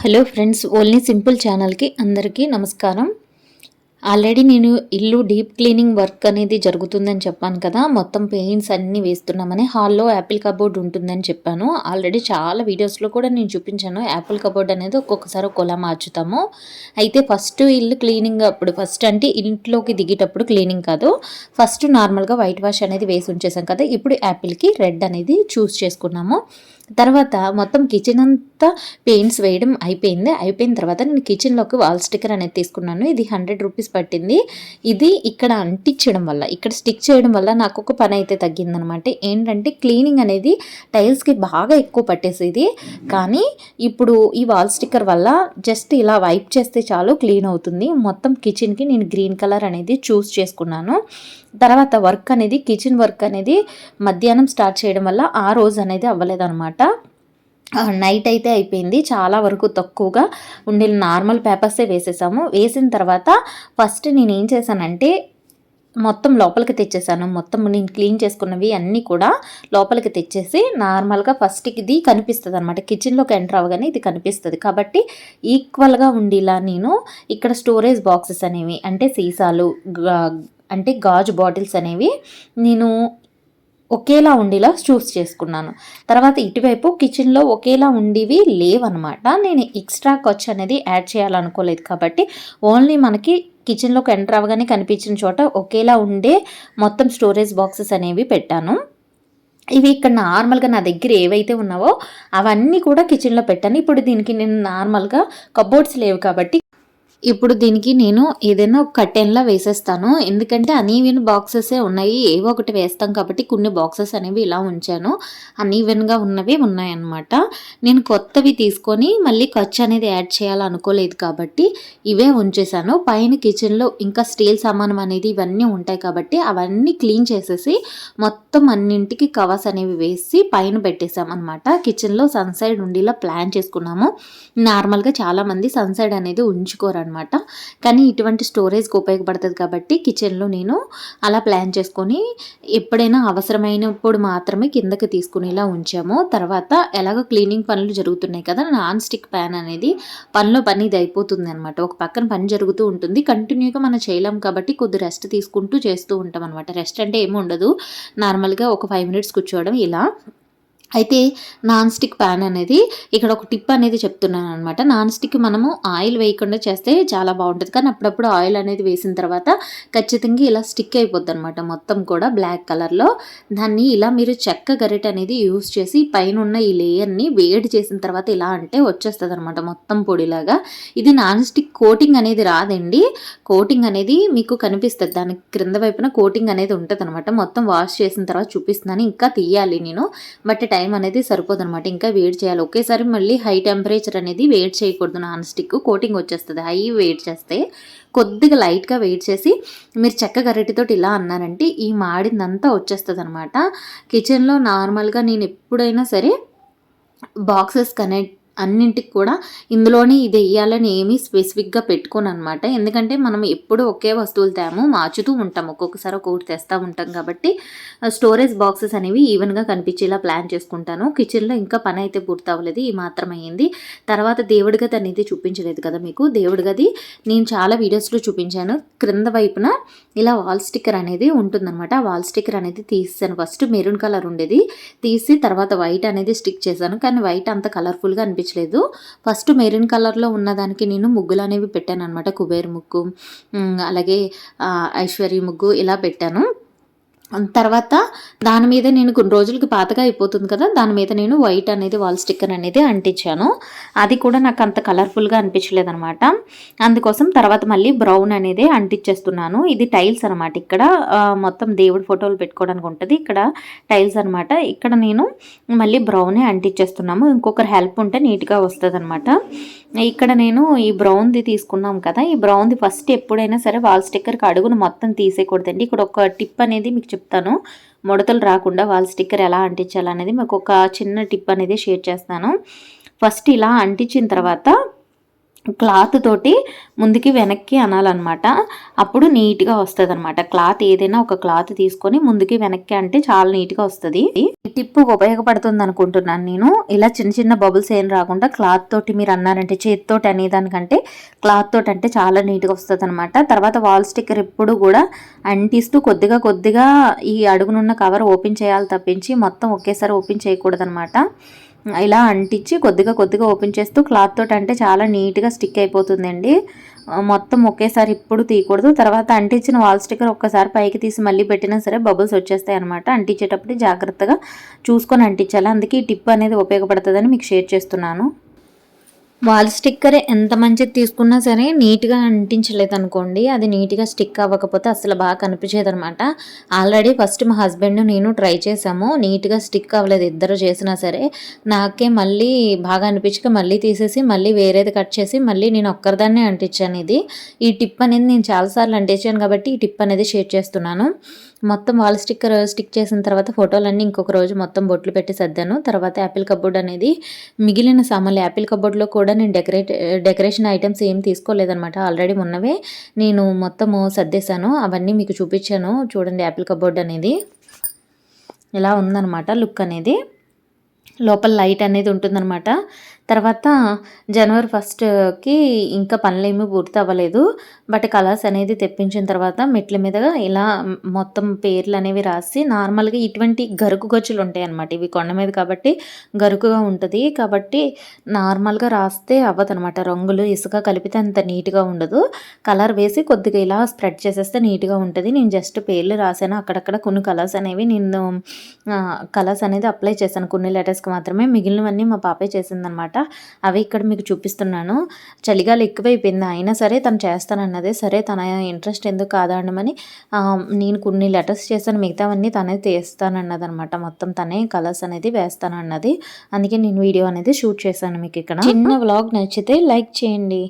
Hello friends only simple ఛానల్కి అందరికీ నమస్కారం. ఆల్రెడీ నేను ఇల్లు డీప్ క్లీనింగ్ వర్క్ అనేది జరుగుతుందని చెప్పాను కదా మొత్తం పెయింట్స్ అన్నీ వేస్తున్నామని. హాల్లో యాపిల్ కబోర్డ్ ఉంటుందని చెప్పాను. ఆల్రెడీ చాలా వీడియోస్లో కూడా నేను చూపించాను. యాపిల్ కబోర్డ్ అనేది ఒక్కొక్కసారి ఒకలా మార్చుతాము. అయితే ఫస్ట్ ఇల్లు క్లీనింగ్ అప్పుడు ఫస్ట్ అంటే ఇంట్లోకి దిగేటప్పుడు క్లీనింగ్ కాదు. ఫస్ట్ నార్మల్గా వైట్ వాష్ అనేది వేసి ఉంచేసాం కదా ఇప్పుడు యాపిల్కి రెడ్ అనేది చూస్ చేసుకున్నాము. తర్వాత మొత్తం కిచెన్ అంతా పెయింట్స్ వేయడం అయిపోయింది. అయిపోయిన తర్వాత నేను కిచెన్లోకి వాల్ స్టిక్కర్ అనేది తీసుకున్నాను. ఇది హండ్రెడ్ రూపీస్ పట్టింది. ఇది ఇక్కడ అంటించడం వల్ల ఇక్కడ స్టిక్ చేయడం వల్ల నాకు ఒక పని అయితే తగ్గిందనమాట. ఏంటంటే క్లీనింగ్ అనేది టైల్స్కి బాగా ఎక్కువ పట్టేసేది. కానీ ఇప్పుడు ఈ వాల్ స్టిక్కర్ వల్ల జస్ట్ ఇలా వైప్ చేస్తే చాలు క్లీన్ అవుతుంది. మొత్తం కిచెన్కి నేను గ్రీన్ కలర్ అనేది చూస్ చేసుకున్నాను. తర్వాత వర్క్ అనేది కిచెన్ వర్క్ అనేది మధ్యాహ్నం స్టార్ట్ చేయడం వల్ల ఆ రోజు అనేది అవ్వలేదన్నమాట. నైట్ అయితే అయిపోయింది. చాలా వరకు తక్కువగా ఉండే నార్మల్ పేపర్సే వేసేసాము. వేసిన తర్వాత ఫస్ట్ నేను ఏం చేశానంటే మొత్తం లోపలికి తెచ్చేసాను. మొత్తం నేను క్లీన్ చేసుకున్నవి అన్నీ కూడా లోపలికి తెచ్చేసి నార్మల్గా ఫస్ట్ ఇది కనిపిస్తుంది అనమాట కిచెన్లోకి ఎంటర్ అవ్వగానే ఇది కనిపిస్తుంది. కాబట్టి ఈక్వల్గా ఉండేలా నేను ఇక్కడ స్టోరేజ్ బాక్సెస్ అనేవి అంటే సీసాలు అంటే గాజు బాటిల్స్ అనేవి నేను ఒకేలా ఉండేలా చూస్ చేసుకున్నాను. తర్వాత ఇటువైపు కిచెన్లో ఒకేలా ఉండేవి లేవన్నమాట. నేను ఎక్స్ట్రా ఖర్చు అనేది యాడ్ చేయాలనుకోలేదు కాబట్టి ఓన్లీ మనకి కిచెన్లోకి ఎంటర్ అవ్వగానే కనిపించిన చోట ఒకేలా ఉండే మొత్తం స్టోరేజ్ బాక్సెస్ అనేవి పెట్టాను. ఇవి ఇక్కడ నార్మల్గా నా దగ్గర ఏవైతే ఉన్నావో అవన్నీ కూడా కిచెన్లో పెట్టాను. ఇప్పుడు దీనికి నేను నార్మల్గా కబోర్డ్స్ లేవు కాబట్టి ఇప్పుడు దీనికి నేను ఏదైనా ఒక కట్టెన్లా వేసేస్తాను. ఎందుకంటే అనీవెన్ బాక్సెసే ఉన్నాయి. ఏవో ఒకటి వేస్తాం కాబట్టి కొన్ని బాక్సెస్ అనేవి ఇలా ఉంచాను. అనీవెన్గా ఉన్నవి ఉన్నాయన్నమాట. నేను కొత్తవి తీసుకొని మళ్ళీ ఖర్చు అనేది యాడ్ చేయాలనుకోలేదు కాబట్టి ఇవే ఉంచేసాను పైన కిచెన్లో ఇంకా స్టీల్ సామానం అనేది ఇవన్నీ ఉంటాయి కాబట్టి అవన్నీ క్లీన్ చేసేసి మొత్తం అన్నింటికి కవర్స్ అనేవి వేసి పైన పెట్టేసాం అనమాట కిచెన్లో సన్సైడ్ ఉండేలా ప్లాన్ చేసుకున్నాము. నార్మల్గా చాలామంది సన్సైడ్ అనేది ఉంచుకోరు అనమాట కానీ ఇటువంటి స్టోరేజ్కి ఉపయోగపడుతుంది కాబట్టి కిచెన్లో నేను అలా ప్లాన్ చేసుకొని ఎప్పుడైనా అవసరమైనప్పుడు మాత్రమే కిందకి తీసుకునేలా ఉంచాము. తర్వాత ఎలాగో క్లీనింగ్ పనులు జరుగుతున్నాయి కదా నాన్ స్టిక్ ప్యాన్ అనేది పనిలో పని ఇది అయిపోతుంది అనమాట ఒక పక్కన పని జరుగుతూ ఉంటుంది. కంటిన్యూగా మనం చేయలేం కాబట్టి కొద్ది రెస్ట్ తీసుకుంటూ చేస్తూ ఉంటాం అనమాట రెస్ట్ అంటే ఏమి ఉండదు. నార్మల్గా ఒక ఫైవ్ మినిట్స్ కూర్చోవడం ఇలా. అయితే నాన్ స్టిక్ ప్యాన్ అనేది ఇక్కడ ఒక టిప్ అనేది చెప్తున్నాను అనమాట నాన్ స్టిక్ మనము ఆయిల్ వేయకుండా చేస్తే చాలా బాగుంటుంది. కానీ అప్పుడప్పుడు ఆయిల్ అనేది వేసిన తర్వాత ఖచ్చితంగా ఇలా స్టిక్ అయిపోద్ది అనమాట మొత్తం కూడా బ్లాక్ కలర్లో దాన్ని ఇలా మీరు చెక్క గరిట అనేది యూస్ చేసి పైన ఉన్న ఈ లేయర్ని వేడి చేసిన తర్వాత ఇలా అంటే వచ్చేస్తుంది అనమాట మొత్తం పొడిలాగా. ఇది నాన్ స్టిక్ కోటింగ్ అనేది రాదండి. కోటింగ్ అనేది మీకు కనిపిస్తుంది. దాని క్రింద వైపున కోటింగ్ అనేది ఉంటుంది అనమాట మొత్తం వాష్ చేసిన తర్వాత చూపిస్తున్నాను. ఇంకా తీయాలి నేను. బట్ టైం అనేది సరిపోదు అనమాట ఇంకా వేడి చేయాలి. ఒకేసారి మళ్ళీ హై టెంపరేచర్ అనేది వేడి చేయకూడదు. నాన్ స్టిక్ కోటింగ్ వచ్చేస్తుంది. హై వేడి చేస్తే కొద్దిగా లైట్గా వెయిట్ చేసి మీరు చెక్క గరిటితోటి ఇలా అన్నారంటే ఈ మాడిందంతా వచ్చేస్తుంది అనమాట కిచెన్లో నార్మల్గా నేను ఎప్పుడైనా సరే బాక్సెస్ కనెక్ట్ అన్నింటికి కూడా ఇందులోనే ఇది వేయాలని ఏమీ స్పెసిఫిక్గా పెట్టుకోను అనమాట ఎందుకంటే మనం ఎప్పుడు ఒకే వస్తువులు తేము మార్చుతూ ఉంటాం ఒక్కొక్కసారి ఒక్కొక్కటి తెస్తూ ఉంటాం కాబట్టి స్టోరేజ్ బాక్సెస్ అనేవి ఈవెన్గా కనిపించేలా ప్లాన్ చేసుకుంటాను. కిచెన్లో ఇంకా పని అయితే పూర్తి అవ్వలేదు. ఈ మాత్రం అయ్యింది తర్వాత దేవుడి గది అనేది చూపించలేదు కదా మీకు. దేవుడి గది నేను చాలా వీడియోస్లో చూపించాను. క్రింద వైపున ఇలా వాల్ స్టిక్కర్ అనేది ఉంటుందన్నమాట. వాల్ స్టిక్కర్ అనేది తీసాను ఫస్ట్ మెరూన్ కలర్ ఉండేది. తీసి తర్వాత వైట్ అనేది స్టిక్ చేశాను. కానీ వైట్ అంత కలర్ఫుల్గా అనిపించింది కనిపించలేదు ఫస్ట్ మెరూన్ కలర్లో ఉన్నదానికి నేను ముగ్గులు అనేవి పెట్టాను అనమాట కుబేర్ ముగ్గు అలాగే ఐశ్వర్య ముగ్గు ఇలా పెట్టాను. తర్వాత దాని మీద నేను కొన్ని రోజులకి పాతగా అయిపోతుంది కదా దాని మీద నేను వైట్ అనేది వాల్ స్టిక్కర్ అనేది అంటించాను. అది కూడా నాకు అంత కలర్ఫుల్గా అనిపించలేదు అనమాట అందుకోసం తర్వాత మళ్ళీ బ్రౌన్ అనేది అంటించేస్తున్నాను. ఇది టైల్స్ అనమాట ఇక్కడ మొత్తం దేవుడి ఫోటోలు పెట్టుకోవడానికి ఉంటుంది. ఇక్కడ టైల్స్ అనమాట ఇక్కడ నేను మళ్ళీ బ్రౌనే అంటించేస్తున్నాము. ఇంకొకరు హెల్ప్ ఉంటే నీట్గా వస్తుంది అనమాట ఇక్కడ నేను ఈ బ్రౌన్ది తీసుకున్నాం కదా ఈ బ్రౌన్ది ఫస్ట్ ఎప్పుడైనా సరే వాల్ స్టిక్కర్కి అడుగును మొత్తం తీసేయకూడదండి. ఇక్కడ ఒక టిప్ అనేది మీకు చెప్తాను. ముడతలు రాకుండా వాల్ స్టిక్కర్ ఎలా అంటించాలనేది మీకు ఒక చిన్న టిప్ అనేది షేర్ చేస్తాను. ఫస్ట్ ఇలా అంటించిన తర్వాత క్లాత్ తోటి ముందుకి వెనక్కి అనాలన్నమాట. అప్పుడు నీట్గా వస్తుంది అనమాట క్లాత్ ఏదైనా ఒక క్లాత్ తీసుకొని ముందుకి వెనక్కి అంటే చాలా నీట్గా వస్తుంది. ఈ టిప్ ఉపయోగపడుతుంది అనుకుంటున్నాను నేను. ఇలా చిన్న చిన్న బబుల్స్ ఏం రాకుండా క్లాత్ తోటి మీరు అన్నారంటే చేతితోటి అనేదానికంటే క్లాత్ తోటి అంటే చాలా నీట్గా వస్తుంది అనమాట తర్వాత వాల్ స్టిక్కర్ ఎప్పుడు కూడా అంటిస్తూ కొద్దిగా కొద్దిగా ఈ అడుగునున్న కవర్ ఓపెన్ చేయాలి తప్పించి మొత్తం ఒకేసారి ఓపెన్ చేయకూడదు అనమాట ఇలా అంటించి కొద్దిగా కొద్దిగా ఓపెన్ చేస్తూ క్లాత్ తోటి అంటే చాలా నీట్గా స్టిక్ అయిపోతుందండి. మొత్తం ఒకేసారి ఇప్పుడు తీయకూడదు. తర్వాత అంటించిన వాల్ స్టిక్కర్ ఒక్కసారి పైకి తీసి మళ్ళీ పెట్టినా సరే బబుల్స్ వచ్చేస్తాయి అనమాట అంటించేటప్పుడు జాగ్రత్తగా చూసుకొని అంటించాలి. అందుకే ఈ టిప్ అనేది ఉపయోగపడుతుందని మీకు షేర్ చేస్తున్నాను. వాల్ స్టిక్కర్ ఎంత మంచిది తీసుకున్నా సరే నీట్గా అంటించలేదు అనుకోండి అది నీట్గా స్టిక్ అవ్వకపోతే అసలు బాగా కనిపించేది అనమాట ఆల్రెడీ ఫస్ట్ మా హస్బెండ్ నేను ట్రై చేసాము నీట్గా స్టిక్ అవ్వలేదు ఇద్దరు చేసినా సరే. నాకే మళ్ళీ బాగా అనిపించక మళ్ళీ తీసేసి మళ్ళీ వేరేది కట్ చేసి మళ్ళీ నేను ఒక్కరిదాన్నే అంటించాను ఇది. ఈ టిప్ అనేది నేను చాలాసార్లు అంటించాను కాబట్టి ఈ టిప్ అనేది షేర్ చేస్తున్నాను. మొత్తం వాల్ స్టిక్కర్ స్టిక్ చేసిన తర్వాత ఫోటోలన్నీ ఇంకొక రోజు మొత్తం బొట్లు పెట్టి సర్దాను. తర్వాత యాపిల్ కబోర్డ్ అనేది మిగిలిన సామాన్లు యాపిల్ కబోర్డ్లో కూడా నేను డెకరేట్ డెకరేషన్ ఐటమ్స్ ఏం తీసుకోలేదనమాట ఆల్రెడీ ఉన్నవే నేను మొత్తము సర్దేశాను. అవన్నీ మీకు చూపించాను. చూడండి యాపిల్ కబోర్డ్ అనేది ఇలా ఉందన్నమాట లుక్ అనేది. లోపల లైట్ అనేది ఉంటుందన్నమాట. తర్వాత జనవరి ఫస్ట్కి ఇంకా పనులేమీ పూర్తి అవ్వలేదు బట్ కలర్స్ అనేది తెప్పించిన తర్వాత మెట్ల మీదగా ఇలా మొత్తం పేర్లు అనేవి రాసి నార్మల్గా ఇటువంటి గరుకు గచ్చులు ఉంటాయి అన్నమాట ఇవి కొండ మీద కాబట్టి గరుకుగా ఉంటుంది. కాబట్టి నార్మల్గా రాస్తే అవ్వదనమాట రంగులు ఇసుక కలిపితే అంత నీట్గా ఉండదు. కలర్ వేసి కొద్దిగా ఇలా స్ప్రెడ్ చేసేస్తే నీట్గా ఉంటుంది. నేను జస్ట్ పేర్లు రాశాను అక్కడక్కడ కొన్ని కలర్స్ అనేవి నేను కలర్స్ అనేది అప్లై చేశాను. కొన్ని లెటర్స్కి మాత్రమే. మిగిలినవన్నీ మా పాపే చేసిందనమాట అవి ఇక్కడ మీకు చూపిస్తున్నాను. చలిగాలి ఎక్కువైపోయింది. అయినా సరే తను చేస్తానన్నదే సరే. తన ఇంట్రెస్ట్ ఎందుకు కాదనమని నేను కొన్ని లెటర్స్ చేశాను మిగతావన్నీ తనే తీస్తానన్నది అనమాట మొత్తం తనే కలర్స్ అనేది వేస్తానన్నది. అందుకే నేను వీడియో అనేది షూట్ చేశాను మీకు ఇక్కడ. చిన్న వ్లాగ్ నచ్చితే లైక్ చేయండి.